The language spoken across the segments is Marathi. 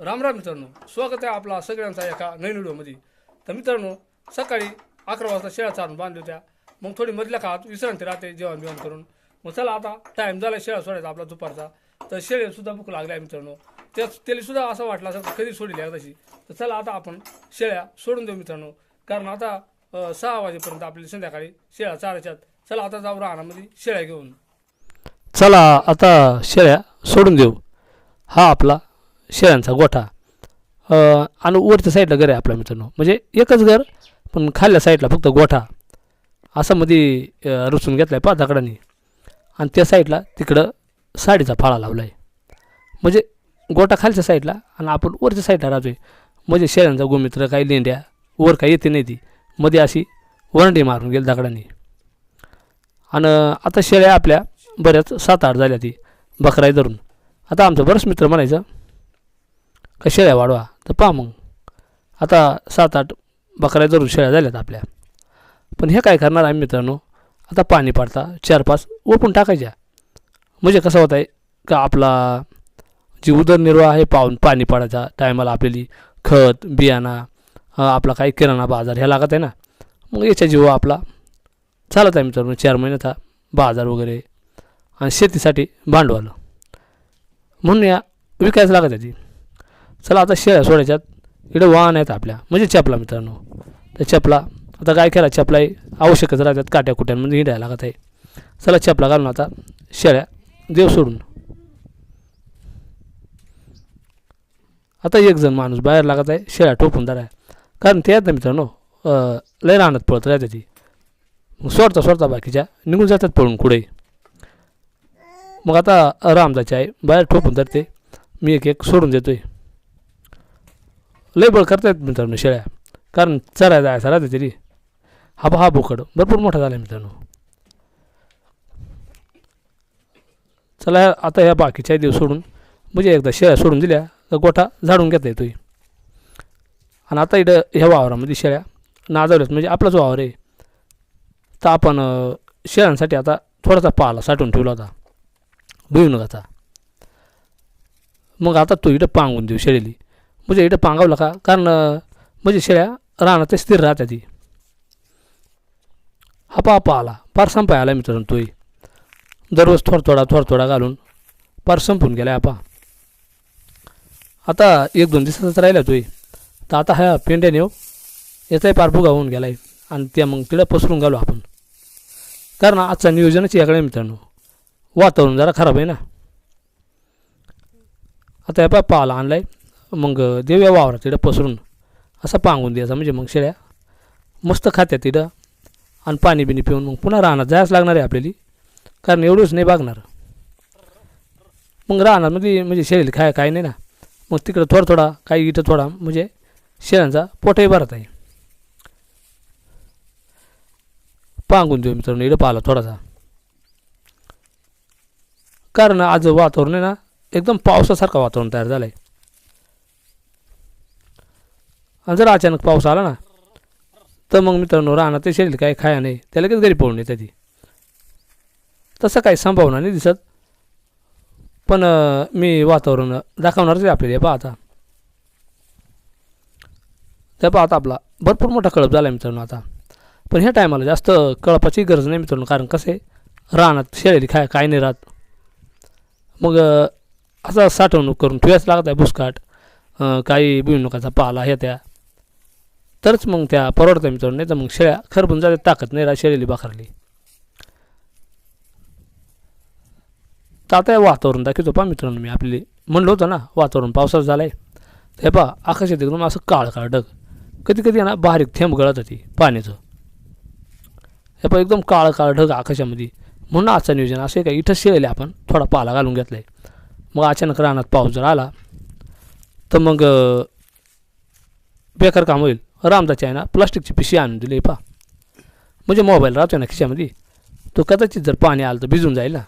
राम राम मित्रांनो स्वागत आहे आपला सगळ्यांचा एका नवीन व्हिडिओमध्ये. तर मित्रांनो सकाळी अकरा वाजता शेळ्या चालून बांधली होत्या. मग थोडी मधल्या काळात विश्रांती राहते जेवण बिवण करून. मग चला आता टाईम झाला शेळ्या सोडायचा आपला दुपारचा. तर शेळेसुद्धा भूक लागल्या आहे मित्रांनो त्याच त्यालासुद्धा असं वाटलं असं कधी सोडली एकदाशी. तर चला आता आपण शेळ्या सोडून देऊ मित्रांनो. कारण आता सहा वाजेपर्यंत आपली संध्याकाळी शेळ्या चारायच्यात. चला आता जाऊ राहण्यामध्ये शेळ्या घेऊन. चला आता शेळ्या सोडून देऊ. हा आपला शेळ्यांचा गोठा. आणि वरच्या साईडला घर आहे आपल्या मित्रांनो. म्हणजे एकच घर पण खाल्ल्या साईडला फक्त गोठा. असं मध्ये अ, रचून घेतला आहे पाच दगडांनी. आणि त्या साईडला तिकडं साडीचा फाळा लावला आहे म्हणजे गोठा खालच्या साईडला आणि आपण वरच्या साईडला राहतो आहे म्हणजे शेळ्यांचा गोमित्र काही लेंड्या वर काही येते नाही ती. मध्ये अशी वरंडी मारून गेली दगडांनी. आणि आता शेळ्या आपल्या बऱ्याच सात आठ झाल्या ती बकराई धरून. आता आमचं बरंच मित्र म्हणायचं का शेळ्या वाढवा? तर पहा मग. आता सात आठ बकऱ्या धरून शेळ्या झाल्यात आपल्या. पण हे काय करणार आम्ही मित्रांनो? आता पाणी पाडता चार पाच ओपून टाकायच्या. म्हणजे कसं होत आहे का आपला जी उदरनिर्वाह आहे पाहून पाणी पाडायचा टायमाला आपल्याली खत बियाणा आपला काही किराणा बाजार ह्या लागत आहे ना. मग याच्या जीव आपला चालत आहे मित्रांनो चार महिन्याचा बाजार वगैरे आणि शेतीसाठी भांडवल. म्हणून या विकायचं लागत आहे ती. चला आता शेळ्या सोडायच्यात इकडे वाहन आहेत आपल्या. म्हणजे चपला मित्रांनो. त्या चपला. आता काय केला चपलाही आवश्यकच राहतात काट्या कुट्यांमध्ये म्हणजे हिंडायला लागत आहे. चला चपला घालून आता शेळ्या देव सोडून. आता एक जण माणूस बाहेर लागत आहे शेळ्या टोपून धरा. कारण ते आहेत ना मित्रांनो लय राहण्यात पळत राहते ती. मग सोडता सोडता बाकीच्या निघून जातात पळून कुठे. मग आता रामदाची आहे बाहेर ठोकून धरते. मी एक एक सोडून देतोय. लय बळ करतायत मित्रांनो शेळ्या. कारण चराय जायचा राहते तरी. हा हा बोकड भरपूर मोठा झाला मित्रांनो. चला ह्या- आता ह्या बाकीच्या देव सोडून. म्हणजे एकदा शेळ्या सोडून दिल्या तर गोठा झाडून घेता येतोय. आणि आता इथं ह्या वावरामध्ये शेळ्या नाजवल्यात. म्हणजे आपलाच वावर आहे. तर आपण शेळ्यांसाठी आता थोडासा पाला साठवून ठेवला होता. भुईमुगाचा. मग आता तो इथं पांगून देऊ शेळीली. म्हणजे इथं पांगावं का कारण म्हणजे शेळ्या राहणार ते स्थिर राहतात ती हा पा आला पार संपाय आला मित्रांनो तोही दररोज थोडा थोडा थोडा थोडा घालून पार संपून गेला आपा आता एक दोन दिवसाचाच राहिला तोही तर आता ह्या पेंड्याने हो याचाही पार भुगा होऊन गेला आहे आणि त्या मग तिला पसरून घालू आपण कारण आजचा नियोजनच याकडे मित्रांनो हो। वातावरण जरा खराब आहे ना। आता या पा पाला आणलाय मग देव्या वावरात तिथं पसरून असा पांगून द्यायचा. म्हणजे मग शेळ्या मस्त खात्या तिथं. आणि पाणी बिणी पिऊन मग पुन्हा राहणार जायच लागणार आहे आपल्याला. कारण एवढंच नाही बागणार मग राहणार म्हणजे म्हणजे शेळीला खाय काय नाही ना. मग तिकडं थोडा थोडा काही इथं थोडा म्हणजे शेळ्यांचा पोटही भरत आहे. पांगून देऊ मित्रांनो इकडं पाहिला थोडासा. कारण आज वातावरण आहे ना एकदम पावसासारखं वातावरण तयार झालं आहे आणि जर अचानक पाऊस आला ना तर मग मित्रांनो राहणार ते शरीर काय खाया नाही. त्या लगेच घरी पळून येते ती. तसं काही संभावना नाही दिसत. पण मी वातावरण दाखवणारच आहे आपल्याला. हे पहा आता. ते पहा आता आपला. भरपूर मोठा कळप झाला आहे मित्रांनो आता. पण ह्या टायमाला जास्त कळपाची गरज नाही मित्रांनो. कारण कसं आहे? रानात शेळी काय काय नाही राहत. मग असं साठवणूक करून ठेवायच लागत आहे बुसकाट काही भुईमुगाचा पाला ह्या त्या. तरच मग त्या परवडतं मित्रांनो नाही तर मग शेळ्या खरपून जाते ताकद नाही राहत शेळीली बाखरली. तर आता वातावरण दाखवतो पहा मित्रांनो मी आपली. म्हणलं होतं ना वातावरण पावसाचं झालं आहे हे पहा आकाशात एकदम असं काळ काळ ढग. कधी कधी आहे ना बारीक थेंब गळत होती पाण्याचं. हे पहा एकदम काळ काळ ढग आकाशामध्ये. म्हणून आजचं नियोजन असं काय इथं शिळले आपण थोडा पाला घालून घेतला आहे मग अचानक रानात पाऊस जर आला तर मग बेकार काम होईल. रामदाची आहे ना प्लास्टिकची पिशी आणून दिली पहा. म्हणजे मोबाईल राहतो ना खिशामध्ये. तो कदाचित जर पाणी आलं तर भिजून जाईल ना.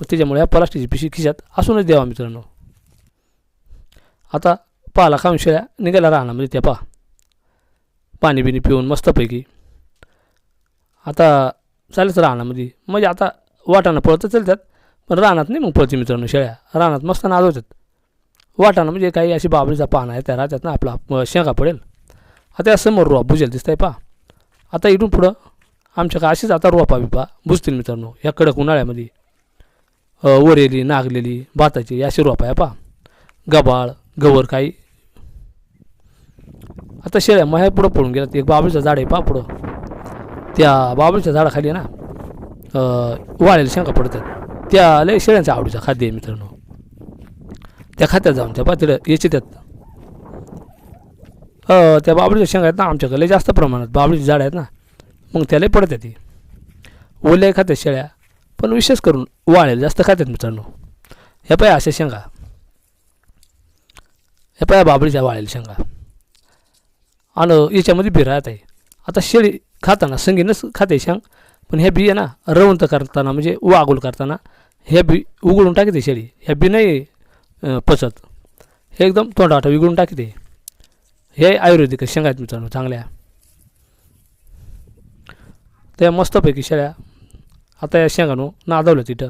मग त्याच्यामुळे ह्या प्लास्टिकची पिशी खिशात असूनच द्यावा मित्रांनो. आता पाला खाऊन शेळ्या निघायला राहणार म्हणजे त्या पहा. पाणी बिणी पिऊन मस्तपैकी. आता चालेच रानामध्ये. म्हणजे आता वाटाणा पळतं चालतात पण रानात नाही मग पळते मित्रांनो शेळ्या. रानात मस्त नाजवतात होतात वाटाणा म्हणजे काही अशी बाबळीचा पान आहे त्या राहतात ना आपला शेंगा पडेल. आता समोर रोप भुजेल आहे पा आता इथून पुढं आमच्याकडे अशीच आता रोपा बिपा बुजतील मित्रांनो या कडक उन्हाळ्यामध्ये. वरेली नागलेली भाताची अशी रोपा आहे पा गबाळ गवर काही. आता शेळ्या मग पुढं पडून गेल्यात. एक बाबळीचं झाड आहे पा पुढं. त्या बाबळीच्या झाडाखाली आहे ना वाळेल शंका शेंगा पडतात. त्या लय शेळ्यांच्या आवडीचं खाद्य आहे मित्रांनो. त्या खात्यात जाऊन त्या पात्र याची त्यात हो, त्या बाबळीच्या शेंगा आहेत ना आमच्याकडे जास्त प्रमाणात. बाबळीची झाड आहेत ना मग त्याला पडतात ती. ओल्या खात्यात शेळ्या पण विशेष करून वाळेल जास्त खात्यात मित्रांनो. ह्या पाय अशा शेंगा. ह्या पाय बाबळीच्या वाळेल शेंगा. आणि याच्यामध्ये बी राहत आहे आता शेळी खाताना संगीनच खाते शेंग पण ह्या बी आहे ना रवंत करताना म्हणजे वागुल करताना ह्या बी उघडून टाकते शेळी. ह्या बी नाही पचत. हे एकदम तोंडाटा उघडून टाकते. हे आयुर्वेदिक शेंगा आहेत मित्रांनो चांगल्या. त्या मस्तपैकी शेळ्या. आता या शेंगानो नादवलं तिथं.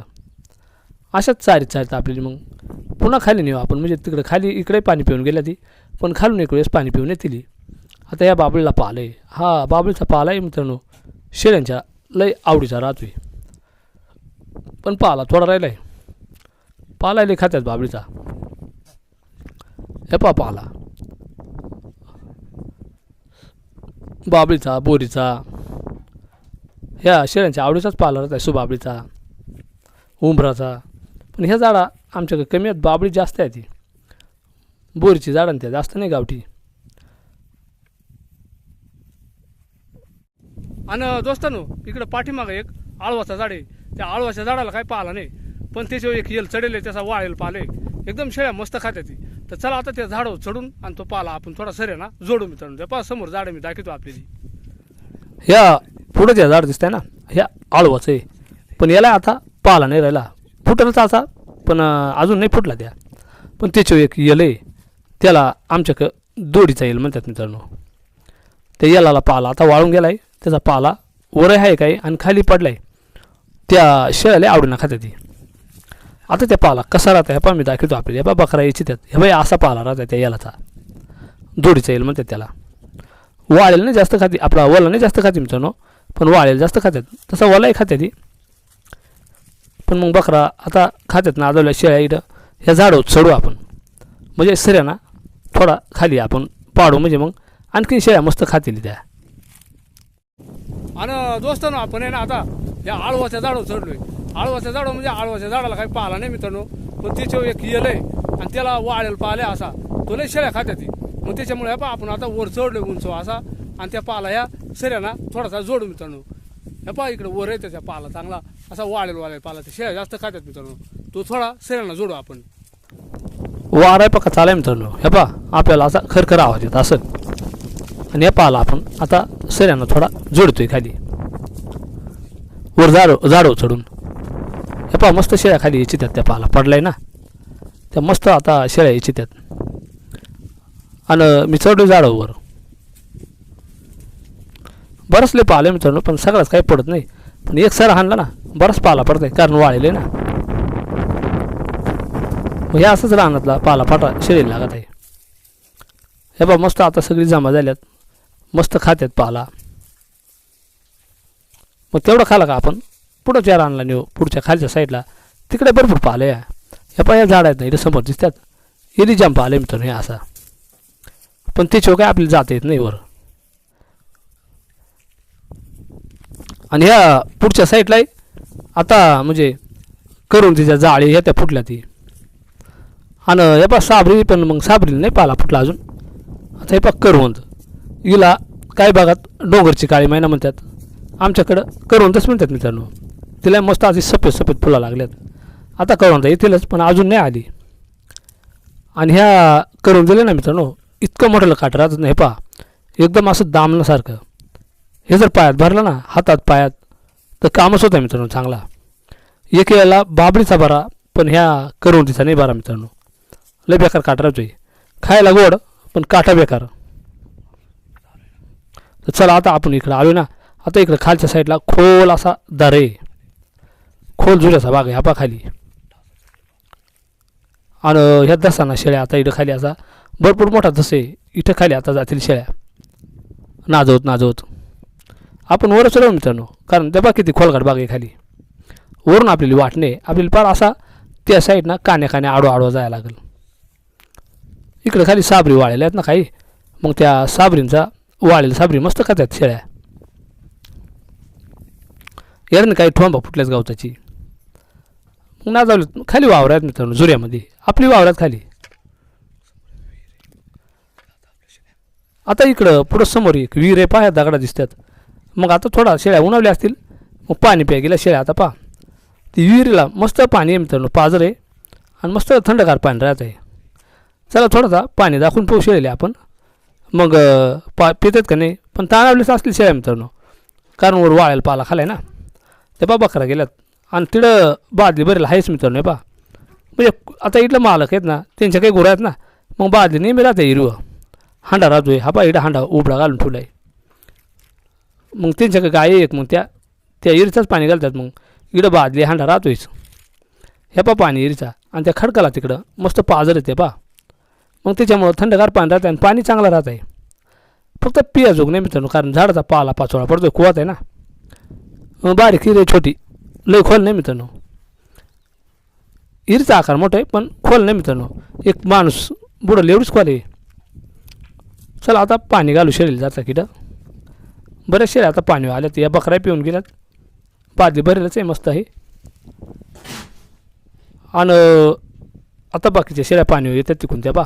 अशाच चारीत चारीत आपल्याला मग पुन्हा खाली नेऊ आपण. म्हणजे तिकडं खाली इकडे पाणी पिऊन गेल्या ती पण खालून एक वेळेस पाणी पिऊन येतील आता या बाबळीला पाहिलं आहे. हा बाबळीचा पाला आहे मित्रांनो. शेळ्यांच्या लय आवडीचा राहतो आहे पण पाला थोडा राहिला आहे पाला लय खात्यात बाबळीचा. हे पा पाला. बाबळीचा बोरीचा. ह्या शेळ्यांच्या आवडीचाच पाला आहे सुबाबळीचा उंबराचा. पण ह्या झाडा आमच्याकडे कमी आहेत बाबळी जास्त आहे ती. बोरीची झाडं आणि त्या जास्त नाही गावठी. आणि दोस्तानो इकडं पाठीमागं एक आळवाचा झाड आहे. त्या आळवाच्या झाडाला काही पाहिला नाही. पण त्याच्यावर एक येल चढेल आहे त्याचा वाळेल पाले आहे. एकदम शेळ्या मस्त खात्या ती. तर चला आता त्या झाडावर चढून आणि तो पाला आपण थोडा सरे ना जोडू मित्रांनो. द्या पहा समोर झाड मी दाखवतो आपली ह्या पुढं जे झाड दिसतंय ना ह्या आळवाचं आहे. पण याला आता पाला नाही राहिला. फुटलच असा पण अजून नाही फुटला त्या. पण त्याच्यावर एक येल आहे. त्याला आमच्याकडं दोडीचा येईल म्हणतात मित्रांनो. त्या येलाला पाला आता वाळून गेलाय. त्याचा पाला वर आहे काय आणि खाली पडलाय. त्या शेळ्याला आवडीनं खात्या ती. आता त्या पाला कसा राहता हे पा मी दाखवतो आपल्याला. हे पा बकरा याची त्यात. हे बाई असा पाला राहता त्या यालाचा. दोडीचा येईल म्हणतात त्याला. वाळेल नाही जास्त खाते. आपला वला नाही जास्त खाते मित्रांनो. पण वाळेल जास्त खात्यात. तसा वलाही खाते ती पण मग बकरा आता खात्यात ना आजवल्या शेळ्या इथं. ह्या झाडं चढू आपण. म्हणजे सऱ्यांना थोडा खाली आपण पाडू. म्हणजे मग आणखीन शेळ्या मस्त खातील त्या. आणि दोस्तानो आपण आहे ना आता या आळवाच्या झाडावर चढलोय. आळवाच्या झाडावर म्हणजे आळवाच्या झाडाला काही पाहिला नाही मित्रांनो पण त्याच्यावर एक येल आहे आणि त्याला वाळेल पाहिल्या असा. तो लय शेळ्या खात्या ती मग त्याच्यामुळे पहा आपण आता वर चढलोय उंच असा आणि त्या पाला ह्या सऱ्याना थोडासा जोडू मित्रांनो. हे पहा इकडे वर आहे त्याच्या पाला चांगला. असा वाळेल वाळेल पाला. ते शेळ्या जास्त खात्यात मित्रांनो. तो थोडा सऱ्याना जोडू आपण. वार आहे पका चालाय मित्रांनो. हे पा आपल्याला असा खरखर आवाज येत असं आणि या पाला आपण आता सऱ्यानं थोडा जोडतोय खाली. वर जाडो जाडो चढून. हे पा मस्त शेळ्या खाली याची त्यात त्या पाहाला पडलाय ना? त्या मस्त आता शेळ्या याची त्यात आणि मी चढलो झाडावर बरंच लय पाहिलं चढलो पण सगळंच काही पडत नाही. पण एक सर हाणला ना बरंच पाला पडत आहे कारण वाळेले ना. मग हे असंच रानातला पाला फाटा शरीर लागत आहे. हे बा मस्त आता सगळी जमा झाल्यात. मस्त खात्यात पाला. मग तेवढं खाला का आपण? पुढच्या रानला नेऊ पुढच्या खालच्या साईडला. तिकडे भरपूर पाहिलं या हे पाया झाड आहेत ना इथे समोर दिसतात. येली जाम मी तर हे असा. पण त्याच्यावर काय आपल्याला जाता येत नाही वर. आणि ह्या पुढच्या साईडला आता म्हणजे करून तिच्या जाळी ह्या त्या फुटल्या ती. आणि हे पा साबरी पण मग साबरी नाही पाला फुटला अजून. आता हे पा करवंद हिला काही भागात डोंगरची काळी मैना म्हणतात. आमच्याकडं करवंतच म्हणतात मित्रांनो. तिला मस्त आधी सफेद सफेद फुलं लागल्यात. आता करवंत येतीलच पण अजून नाही आली. आणि ह्या करून दिले ना मित्रांनो इतकं मोठं काट राहत नाही हे पा एकदम असं दामण्यासारखं हे जर पायात भरलं ना हातात पायात तर कामच होतं मित्रांनो चांगला. एक वेळेला बाबरीचा बरा पण ह्या करवंतीचा नाही बारा मित्रांनो. लय बेकार काटा राहतोय. खायला गोड पण काटा बेकार. तर चला आता आपण इकडं आलो ना. आता इकडं खालच्या साईडला खोल असा दरे. आहे खोल जुऱ्याचा भाग आहे आपा खाली. आणि ह्या दसाना शेळ्या आता इथं खाली असा. भरपूर मोठा दस आहे. इथं खाली आता जातील शेळ्या. नाजवत नाजवत. आपण वरच राहू मित्रांनो कारण त्या बा किती खोलघाट बाग आहे खाली. वरून आपल्याला वाटणे आपल्याला पार असा त्या साईडनं कान्या कान्या आडवा आडवा जायला लागेल. इकडे खाली साबरी वाळलेल्या आहेत ना काही? मग त्या साबरींचा वाळेल साबरी मस्त खातात शेळ्या. ना काही ठोंबा फुटल्याच गावताची. मग ना जाऊ खाली वावरात मित्रांनो जुऱ्यामध्ये. आपली वावरात खाली. आता इकडं पुढं समोर एक विहीर आहे पाह्या दगडा दिसतात. मग आता थोडा शेळ्या उन्हावल्या असतील. मग पाणी प्या गेल्या शेळ्या आता पहा. ती विहिरीला मस्त पाणी आहे मित्रांनो पाजर आहे. आणि मस्त थंडगार पाणी राहत आहे. चला थोडासा पाणी दाखवून पाहू शेळले आपण. मग पा पितात का नाही? पण ताणावलेच असतील शेळ्या मित्रांनो. कारण वर वाळायला पाला खालाय ना. ते बा बकरा गेल्यात. आणि तिथं बादली भरेल आहेच मित्रांनो नाही पा म्हणजे आता इथलं मालक आहेत ना त्यांच्या काही गुरं आहेत ना मग बादली नेहमी राहते हिरवं. हांडा राहतो आहे हा पा इडा हांडा उबडा घालून ठेवला आहे मग त्यांच्या काही गाय एक मग त्या त्या इरीचाच पाणी घालतात मग. इकडं बादली हांडा राहतोयच. हे पा पाणी इरीचा. आणि त्या खडकाला तिकडं मस्त पाजर येते पा मग त्याच्यामुळं थंडगार पाणी राहतं आणि पाणी चांगलं राहत आहे फक्त पिया जोग नाही मित्रांनो कारण झाडाचा पाला पाचोळा पडतो कुवात आहे ना. बारीक हिरे छोटी. लय खोल नाही मित्रांनो. हिरीचा आकार मोठा आहे पण खोल नाही मित्रांनो. एक माणूस बुडल एवढीच खोल आहे. चला आता पाणी घालू शरीर जाता किडं. बऱ्याच शेळ्या आता पाणी आल्यात या बकऱ्या पिऊन गेल्यात. पादली भरेलच आहे मस्त आहे. आणि आता बाकीच्या शेळ्या पाणी येतात तिकून त्या बा.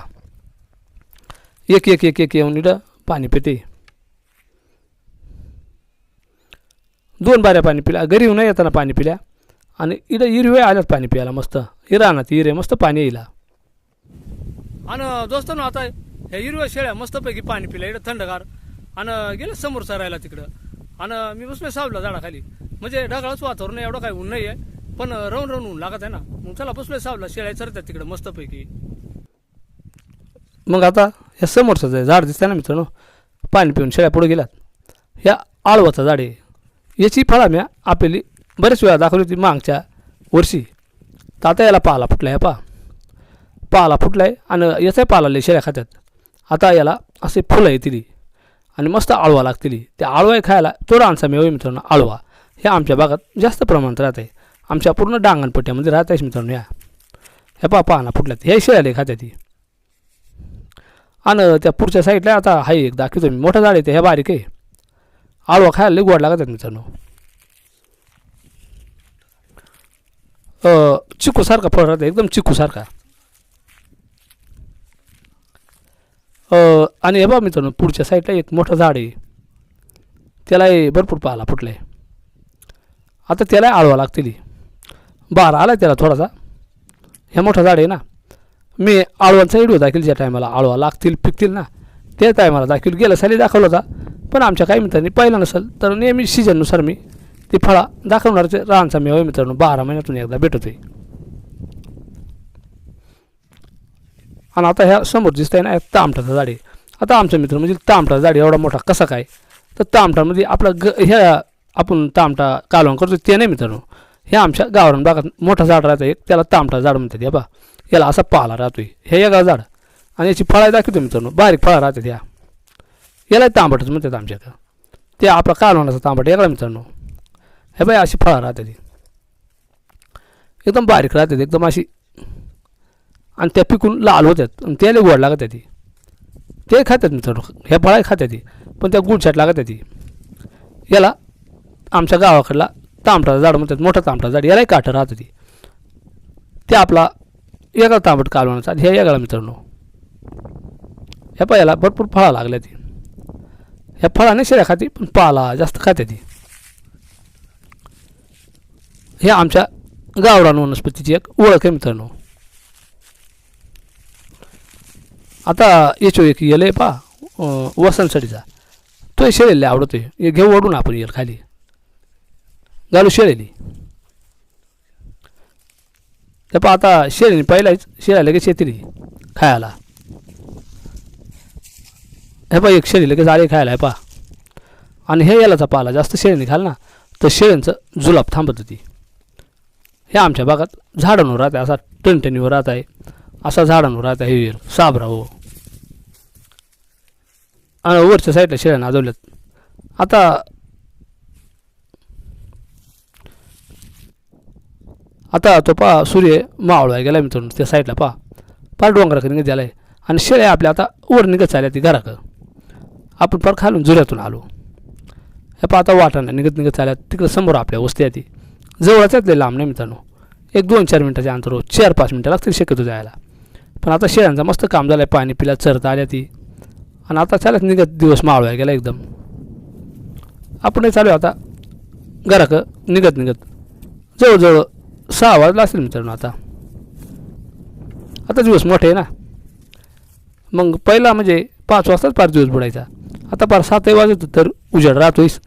एक एक एक एक येऊन इडं पाणी पिते. दोन बाऱ्या पाणी पिल्या घरी येऊन येताना पाणी पिल्या आणि इकडं हिरवे आल्यात पाणी प्यायला मस्त. हिरा ना ती हिरे मस्त पाणी येईल आणि दोस्तांनो आता ह्या हिरव्या शेळ्या मस्तपैकी पाणी पिल्या इकडं थंडगार. आणि गेलं समोर सरायला तिकडं. आणि मी बसलोय सावला झाडाखाली. म्हणजे ढगाळच वातावरण आहे, एवढं काही ऊन नाही आहे पण राहून राहून ऊन लागत आहे ना. मग चला बसलोय सावला शेळ्या चरतात तिकडं मस्तपैकी. मग आता या समोरचं झाड दिसतंय ना मित्रांनो पाणी पिऊन शेळ्या पुढे गेल्यात. ह्या आळवाचं झाड आहे. याची फळा म्या आपली बरेच वेळा दाखवली होती मागच्या वर्षी. तर आता याला पाला फुटला आहे पा पाला फुटला आहे आणि याचाही पाला आले शेळ्या खात्यात. आता याला असे फुलं येतील आणि मस्त आळवा लागतील. त्या आळवा खायला तो आणसा मेव आहे मित्रांनो आळवा. हे आमच्या भागात जास्त प्रमाणात राहत आहे आमच्या पूर्ण डांगणपट्ट्यामध्ये राहत आहे मित्रांनो या. हे पा पाना फुटल्यात. हे शेळ्या लय खात्यात ही. आणि त्या पुढच्या साईडला आता आहे एक दाखवतो मी. मोठं झाड आहे हे बारीक आहे. आळवा खायला लय गोड लागत आहेत मित्रांनो. चिकूसारखा फळ राहतं एकदम चिकूसारखा. आणि हे बा मित्रांनो पुढच्या साईडला एक मोठं झाड आहे. त्यालाही भरपूर पाला फुटला आता त्याला आळवा लागतील. बारा आला त्याला थोडासा. हे मोठं झाड आहे ना. मी आळवांचा व्हिडिओ दाखील ज्या टायमाला आळवा लागतील पिकतील ना त्या टायमाला दाखील गेल्या साली दाखवला होता. पण आमच्या काही मित्रांनी पाहिलं नसेल तर नेहमी सीजननुसार मी ती फळा दाखवणारचे रानचा मेवा मित्रांनो बारा महिन्यातून एकदा भेटतोय. आणि आता ह्या समोर दिसतंय ना एक तामटाचं झाड. आहे आता आमचा मित्र म्हणजे तामटा झाड एवढा मोठा कसा काय? तर तामटामध्ये आपला ग ह्या आपण तामटा कालवण करतो ते नाही मित्रांनो. हे आमच्या गावरान भागात मोठा झाड राहतं एक त्याला तामटा झाड म्हणतात या बा याला असा पाला आहे हे या झाड. आणि याची फळा दाखवतो मित्रांनो बारीक फळा राहतात या याला तांबटच म्हणतात आमच्याकडं ते आपला कालवणाचा तांबट याला मित्रांनो हे बाई अशी फळं राहते ती एकदम बारीक राहते एकदम अशी. आणि त्या पिकून लाल होतात आणि त्याला गोड लागत ती ते खातात मित्रांनो ह्या फळं खातात ती पण त्या गुडछाट लागत ती याला आमच्या गावाकडला तांबटाचं झाड म्हणतात मोठं तांबटा झाड यालाही काठं राहतं ती ते आपला वेगळा तांबट कालवणाचा हे वेगळा मित्रांनो. ह्या पायाला भरपूर फळा लागल्या ती ह्या फळाने शेळ्या खाती पण पाला जास्त खाते ती हे आमच्या गावरान वनस्पतीची एक ओळख आहे मित्रांनो. आता याचो एक येल आहे पा वसंतसडीचा तो शेळेले आवडतो हे घेऊ ओढून आपण येईल खाली. घालू शेळेली. तर पा आता शेळीने पहिलाच शेळ्या लगेच येतील खायला. हे पहा एक शेळी लगेच आळे खायला आहे पहा. आणि हे यालाचा पाला जास्त शेळीने खाल ना तर शेळ्यांचं जुलाब थांबत होती. हे आमच्या भागात झाडांवर राहते असा टणटणीवर राहत आहे असा झाडांवर राहत हे विहीर साबरा हो. आणि वरच्या साईडला शेळ्या नाजवल्यात आता आता तो पा सूर्य मावळवाय गेला मित्रांनो त्या साईडला पा पार डोंगराकडे निघत आहे आणि शेळ्या आपल्या आता वर निघत चालल्या ती घराकडं. आपण फार खालून जुऱ्यातून आलो. हे पहा आता वाटाणा निघत निघत चालल्या. तिकडं समोर आपल्या वस्ती आहे ती. जवळच आहेत लांब नाही मित्रांनो? एक दोन चार मिनटाच्या अंतर चार पाच मिनटं लागतील शक्यतो जायला. पण आता शेळ्यांचा मस्त काम झालं आहे पाणी पिला चरता आल्या ती. आणि आता चालत निघत दिवस मावळाय गेला एकदम. आपणही चालू आहे आता. घराक निघत निघत. जवळजवळ सहा वाजला असेल मित्रांनो आता. आता दिवस मोठे आहे ना. मग पहिला म्हणजे पाच वाजताच पाच दिवस बुडायचा. आता पार सातही वाजत तर उजेड राहतोयस.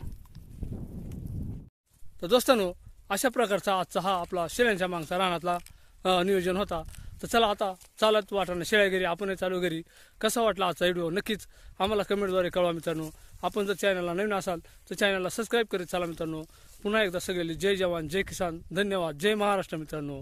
तर दोस्तांनो अशा प्रकारचा आजचा हा आपला शेळ्यांच्या मागचा रानातला नियोजन होता. तर चला आता चालत वाटाणा शेळ्या घरी आपणही चालू घरी. कसा वाटला आजचा व्हिडिओ? नक्कीच आम्हाला कमेंटद्वारे कळवा मित्रांनो. आपण जर चॅनलला नवीन असाल तर चॅनलला सबस्क्राईब करीत चला मित्रांनो. पुन्हा एकदा सगळे जय जवान जय किसान धन्यवाद. जय महाराष्ट्र मित्रांनो.